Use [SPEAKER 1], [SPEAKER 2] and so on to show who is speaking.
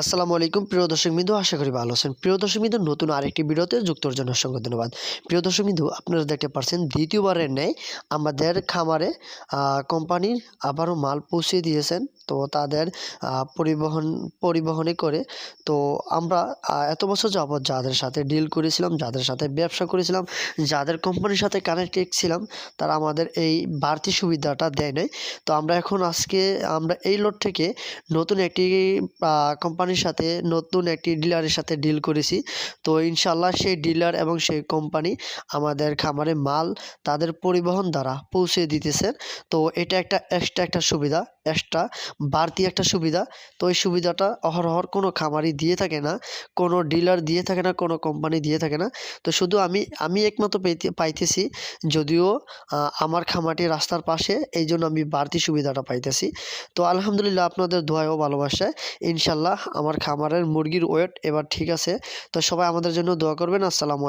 [SPEAKER 1] আসসালামু আলাইকুম। প্রিয় দর্শক বিন্দু আশা করি ভালো আছেন। প্রিয় দর্শক বিন্দু নতুন আরেকটি ভিডিওতে যুক্তর জন্য অসংখ্য ধন্যবাদ। প্রিয় দর্শক বিন্দু আপনারা দেখতে পাচ্ছেন দ্বিতীয়বারের ন্যায় আমাদের খামারে কোম্পানির আবারও মাল পৌঁছে দিয়েছেন। তো তাদের পরিবহন পরিবহনে করে তো আমরা এত বছর যাবৎ যাদের সাথে ডিল করেছিলাম যাদের সাথে ব্যবসা করেছিলাম যাদের কোম্পানির সাথে কানেক্টেড ছিলাম তারা আমাদের এই বাড়তি সুবিধাটা দেয় নাই। তো আমরা এখন আজকে আমরা এই লোড থেকে নতুন একটি আহ, কোম্পানির সাথে, নতুন একটি ডিলারের সাথে ডিল করেছি। তো ইনশাল্লাহ সেই ডিলার এবং সেই কোম্পানি আমাদের খামারে মাল তাদের পরিবহন দ্বারা পৌঁছে দিতেছেন তো এটা একটা এক্সট্রা একটা সুবিধা এক্সট্রা বাড়তি একটা সুবিধা। তো এই সুবিধাটা অহরহর কোনো খামারি দিয়ে থাকে না, কোনো ডিলার দিয়ে থাকে না, কোনো কোম্পানি দিয়ে থাকে না। তো শুধু আমি আমি একমাত্র পাইতেছি। যদিও আমার খামারটি রাস্তার পাশে, এই জন্য আমি বাড়তি সুবিধাটা পাইতেছি। তো আলহামদুলিল্লাহ আপনাদের দোয়ায় ও ভালোবাসায় ইনশাল্লাহ আমার খামারের মুরগির ওয়েট এবার ঠিক আছে। তো সবাই আমাদের জন্য দোয়া করবেন। আসসালামু